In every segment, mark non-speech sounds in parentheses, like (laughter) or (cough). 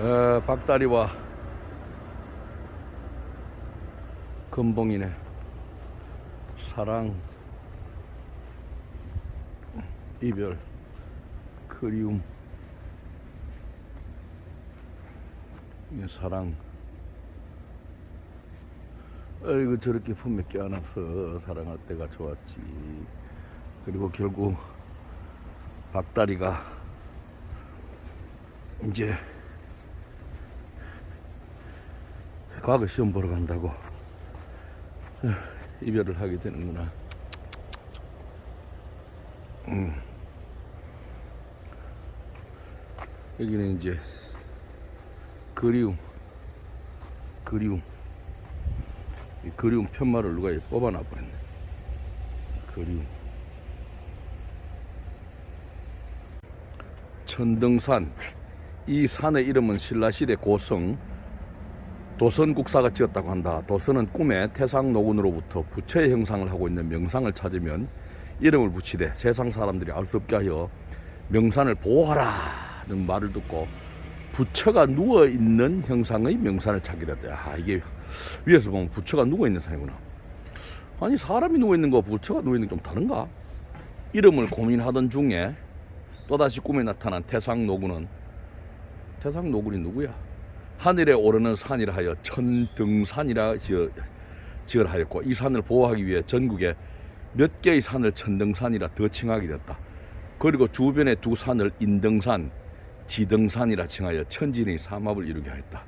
어, 박다리와 금봉이네. 사랑 이별 그리움. 이 사랑. 아이고 저렇게 품에 껴안아서 사랑할 때가 좋았지. 그리고 결국 박다리가 이제 과거 시험 보러 간다고 어, 이별을 하게 되는구나. 음. 여기는 이제 그리움, 그리움. 이 그리움 편말을 누가 뽑아놔 버렸네. 그리움. 천등산. 이 산의 이름은 신라시대 고성 도선국사가 지었다고 한다. 도선은 꿈에 태상노군으로부터 부처의 형상을 하고 있는 명상을 찾으면 이름을 붙이되 세상 사람들이 알 수 없게 하여 명산을 보호하라는 말을 듣고 부처가 누워 있는 형상의 명산을 찾게 됐다. 아, 이게 위에서 보면 부처가 누워 있는 산이구나. 아니 사람이 누워 있는 거 부처가 누워 있는 게 좀 다른가? 이름을 고민하던 중에 또다시 꿈에 나타난 태상노군은 태상노군이 누구야? 하늘에 오르는 산이라 하여 천등산이라 지어, 지어라 하였고 이 산을 보호하기 위해 전국에 몇 개의 산을 천등산이라 더 칭하게 됐다. 그리고 주변의 두 산을 인등산, 지등산이라 칭하여 천진의 삼합을 이루게 하였다.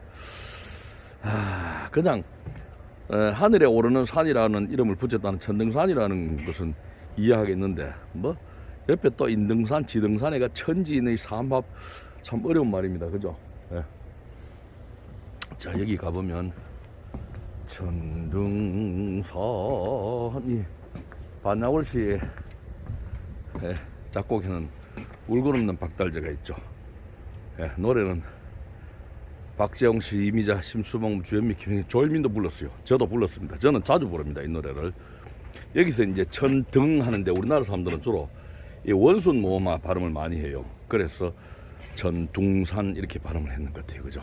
아, 그냥 어, 하늘에 오르는 산이라는 이름을 붙였다는 천등산이라는 것은 이해하겠는데 뭐 옆에 또 인등산, 지등산에가 천진의 삼합 참 어려운 말입니다. 그죠? 예. 자 여기 가보면 천등산이 반야월 시에 예, 작곡에는 울고 없는 박달재가 있죠. 예, 노래는 박재홍 씨, 이미자, 심수봉, 주현미, 김현희, 조일민도 불렀어요. 저도 불렀습니다. 저는 자주 부릅니다. 이 노래를. 여기서 이제 천등 하는데 우리나라 사람들은 주로 이 원순 모음화 발음을 많이 해요. 그래서 전둥산 이렇게 발음을 했는 것 같아요. 그죠?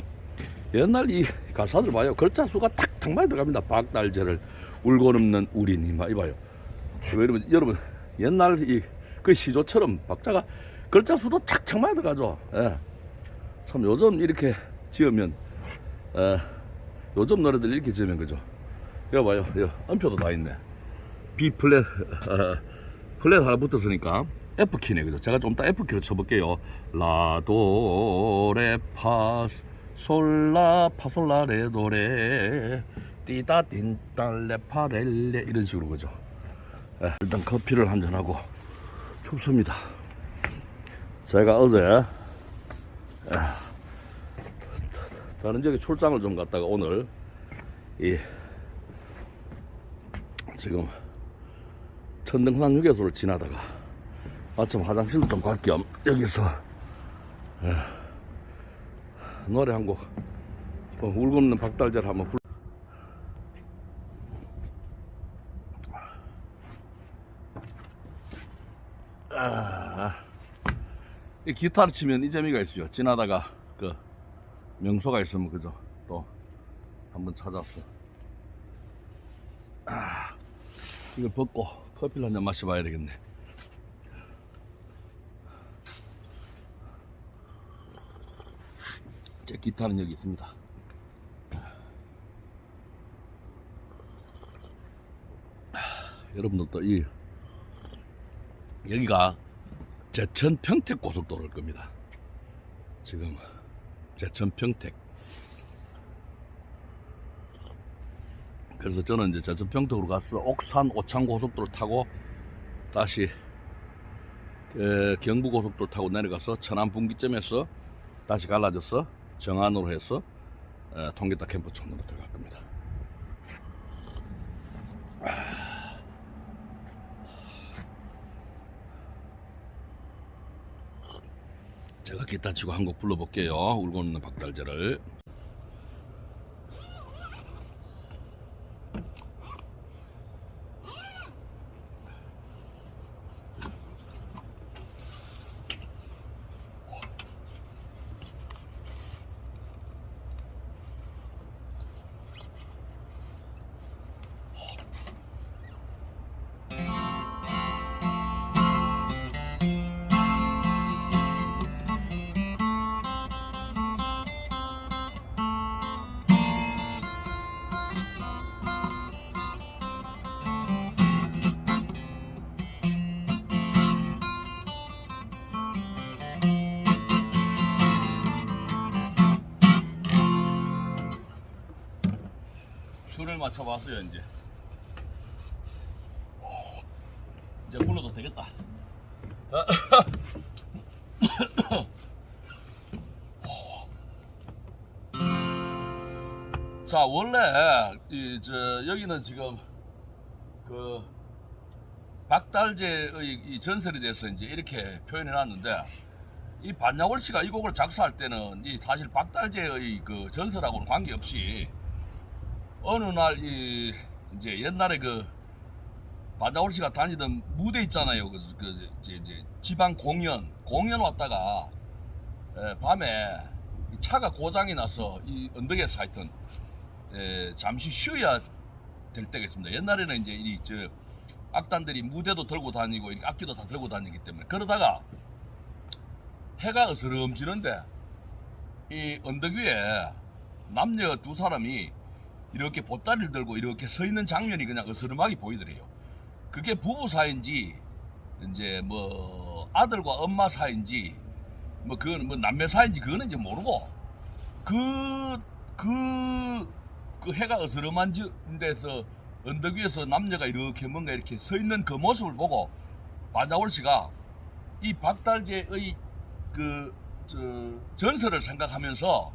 옛날 이 가사들 봐요. 글자 수가 탁탁 많이 들어갑니다. 박달재를 울고 넘는 우리니 막 이봐요. 여러분, 여러분 옛날 이 그 시조처럼 박자가 글자 수도 착착 많이 들어가죠. 예. 참 요즘 이렇게 지으면 에, 요즘 노래들 이렇게 지으면 그죠. 이거 봐요. 이거 음표도 다 있네. B 플랫 어, 플랫 하나 붙었으니까 F 키네 그죠. 제가 좀 이따 F 키로 쳐볼게요. 라도레파 솔라 파솔라 레도레 띠다 딘딸레 파렐레 이런 식으로 그죠. 예, 일단 커피를 한잔 하고 춥습니다. 제가 어제 에, 다른 지역에 출장을 좀 갔다가 오늘 이 지금 천등산 휴게소를 지나다가 아침 화장실도 좀 갈 겸 여기서 에, 노래 한 곡 울고 없는 박달재를 한번 불 아, 이 기타를 치면 이 재미가 있어요. 지나다가 그 명소가 있으면 그죠? 또 한번 찾았어. 아, 이걸 벗고 커피를 한 잔 마셔봐야 되겠네. 제 기타는 여기 있습니다. 아, 여러분들도 이 여기가 제천 평택 고속도로일 겁니다. 지금 제천 평택. 그래서 저는 이제 제천 평택으로 가서 옥산 오창 고속도로 타고 다시 에, 경부 고속도로 타고 내려가서 천안 분기점에서 다시 갈라져서 정안으로 해서 에, 통기타 캠프촌으로 들어갈 겁니다. 제가 기타 치고 한 곡 불러볼게요. 울고 있는 박달재를. 맞춰봤어요 이제. 이제 불러도 되겠다. (coughs) 자 원래 이저 여기는 지금 그 박달재의 이 전설에 대해서 이제 이렇게 표현해 놨는데 이 반야월 씨가 이 곡을 작사할 때는 이 사실 박달재의 그 전설하고는 관계없이 어느 날 이 이제 옛날에 그 반야월 씨가 다니던 무대 있잖아요. 그, 그 이제, 이제 지방 공연 공연 왔다가 에, 밤에 이 차가 고장이 나서 이 언덕에서 하여튼 에, 잠시 쉬어야 될 때가 있습니다. 옛날에는 이제 이 저 악단들이 무대도 들고 다니고 악기도 다 들고 다니기 때문에 그러다가 해가 어스름지는데 이 언덕 위에 남녀 두 사람이 이렇게 보따리를 들고 이렇게 서 있는 장면이 그냥 어스름하게 보이더래요. 그게 부부 사이인지 이제 뭐 아들과 엄마 사이인지 뭐 그건 뭐 남매 사이인지 그거는 이제 모르고 그 그, 그 해가 어스름한 지- 데서 언덕 위에서 남녀가 이렇게 뭔가 이렇게 서 있는 그 모습을 보고 반자월 씨가 이 박달재의 그, 저, 전설을 생각하면서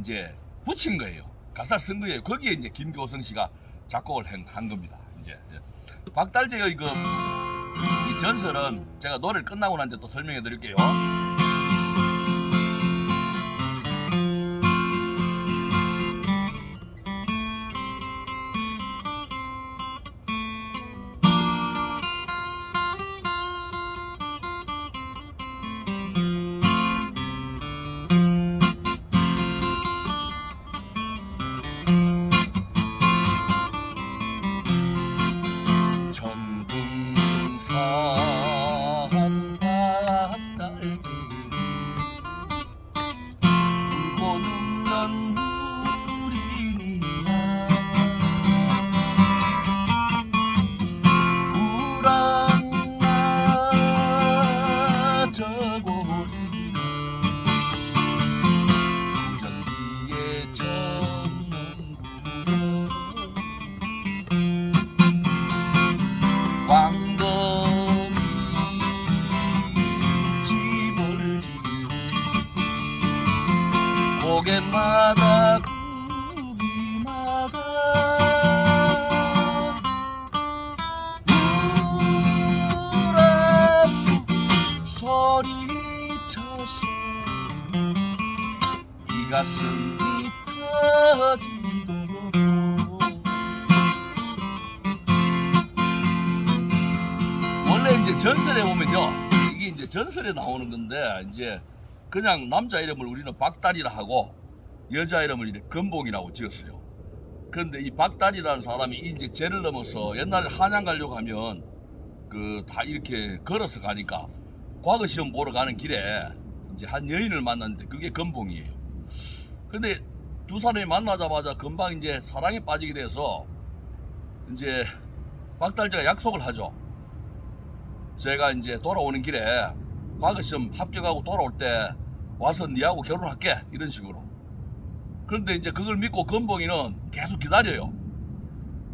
이제 붙인 거예요. 가사를 쓴 거예요. 거기에 이제 김교성 씨가 작곡을 한, 한 겁니다. 이제. 예. 박달재의 그, 이 전설은 제가 노래를 끝나고 난 뒤에 또 설명해 드릴게요. 가슴이 터지도록 원래 이제 전설에 보면요 이게 이제 전설에 나오는 건데 이제 그냥 남자 이름을 우리는 박달이라 하고 여자 이름을 이제 금봉이라고 지었어요. 그런데 이 박달이라는 사람이 이제 죄를 넘어서 옛날에 한양 가려고 하면 그 다 이렇게 걸어서 가니까 과거 시험 보러 가는 길에 이제 한 여인을 만났는데 그게 금봉이에요. 근데 두 사람이 만나자마자 금방 이제 사랑에 빠지게 돼서 이제 박달재가 약속을 하죠. 제가 이제 돌아오는 길에 과거 시험 합격하고 돌아올 때 와서 니하고 결혼할게 이런 식으로. 그런데 이제 그걸 믿고 건봉이는 계속 기다려요.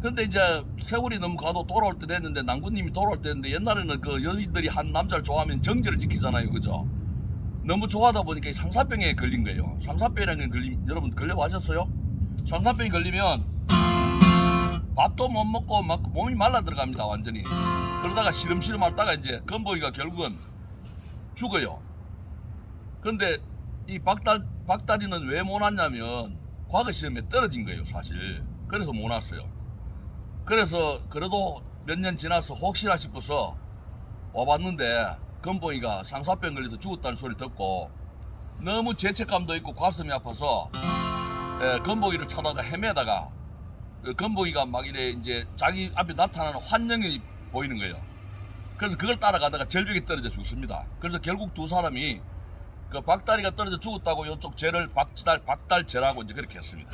근데 이제 세월이 너무 가도 돌아올 때 됐는데 남구님이 돌아올 때 됐는데 옛날에는 그 여인들이 한 남자를 좋아하면 정제를 지키잖아요, 그죠? 너무 좋아하다 보니까 이 상사병에 걸린 거예요. 상사병이라는 게 걸림 여러분 걸려보셨어요? 상사병이 걸리면 밥도 못 먹고 막 몸이 말라 들어갑니다, 완전히. 그러다가 시름시름 하다가 이제 건보이가 결국은 죽어요. 근데 이 박달, 박달이는 왜 못 왔냐면 과거 시험에 떨어진 거예요, 사실. 그래서 못 왔어요. 그래서 그래도 몇 년 지나서 혹시나 싶어서 와봤는데 건보이가 상사병 걸려서 죽었다는 소리를 듣고 너무 죄책감도 있고 가슴이 아파서 예, 건보이를 찾아가 헤매다가 그 건보이가 막 이래 이제 자기 앞에 나타나는 환영이 보이는 거예요. 그래서 그걸 따라가다가 절벽에 떨어져 죽습니다. 그래서 결국 두 사람이 그 박다리가 떨어져 죽었다고 이쪽 죄를 박달 박달죄라고 이제 그렇게 했습니다.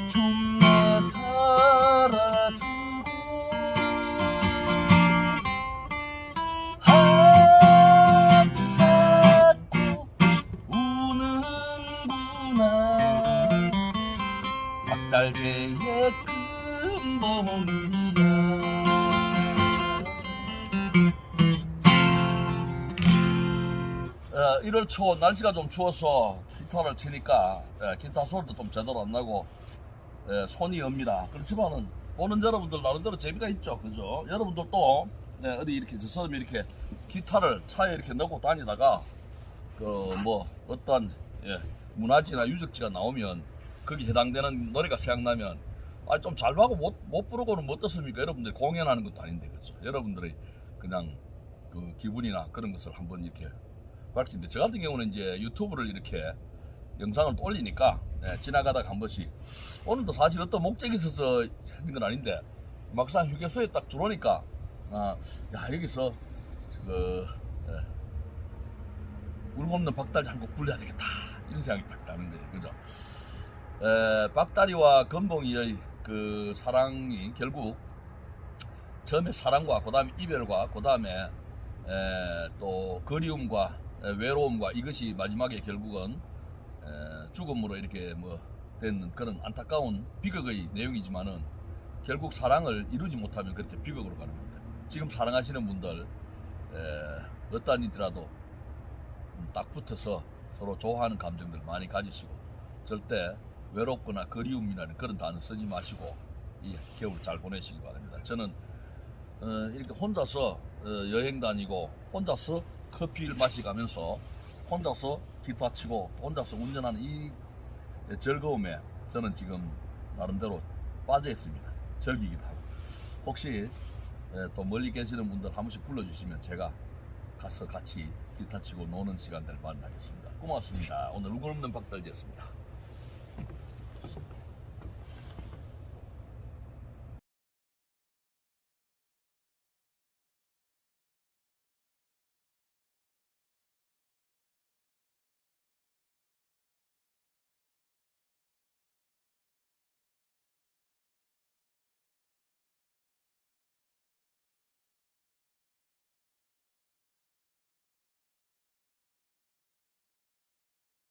허리춤에 달아주고 하트 쌓고 우는구나 박달재의 어, 1월 초 날씨가 좀 추워서 기타를 치니까 예, 기타 소리도 좀 제대로 안 나고 예, 손이 옵니다. 그렇지만은 보는 여러분들 나름대로 재미가 있죠, 그죠? 여러분들도 예, 어디 이렇게 저처 이렇게 기타를 차에 이렇게 넣고 다니다가 그 뭐 어떤 예, 문화지나 유적지가 나오면 거기 해당되는 노래가 생각나면 아 좀잘 하고 못, 못 부르고는 못 듣습니까? 여러분들이 공연하는 것도 아닌데 그죠? 여러분들의 그냥 그 기분이나 그런 것을 한번 이렇게 밝히는데 저 같은 경우는 이제 유튜브를 이렇게 영상을 또 올리니까 예, 지나가다가 한 번씩. 오늘도 사실 어떤 목적이 있어서 하는 건 아닌데 막상 휴게소에 딱 들어오니까 아, 야 여기서 그 예, 울고 없는 박달이 한곡 불러야 되겠다. 이런 생각이 딱 나는 거예요 그죠? 에, 박다리와 건봉이의 그 사랑이 결국 처음에 사랑과 그 다음에 이별과 그 다음에 또 그리움과 에, 외로움과 이것이 마지막에 결국은 에, 죽음으로 이렇게 뭐 된 그런 안타까운 비극의 내용이지만은 결국 사랑을 이루지 못하면 그렇게 비극으로 가는 겁니다. 지금 사랑하시는 분들 에, 어떠한 일이라도 음, 딱 붙어서 서로 좋아하는 감정들 많이 가지시고 절대 외롭거나 그리움이라는 그런 단어 쓰지 마시고 이 겨울 잘 보내시기 바랍니다. 저는 어, 이렇게 혼자서 어, 여행 다니고 혼자서 커피를 마시가면서 혼자서 기타 치고 혼자서 운전하는 이 즐거움에 저는 지금 나름대로 빠져 있습니다. 즐기기도 하고 혹시 예, 또 멀리 계시는 분들 한 번씩 불러주시면 제가 가서 같이 기타 치고 노는 시간들 만나겠습니다. 고맙습니다. 오늘 울고 없는 박달지였습니다.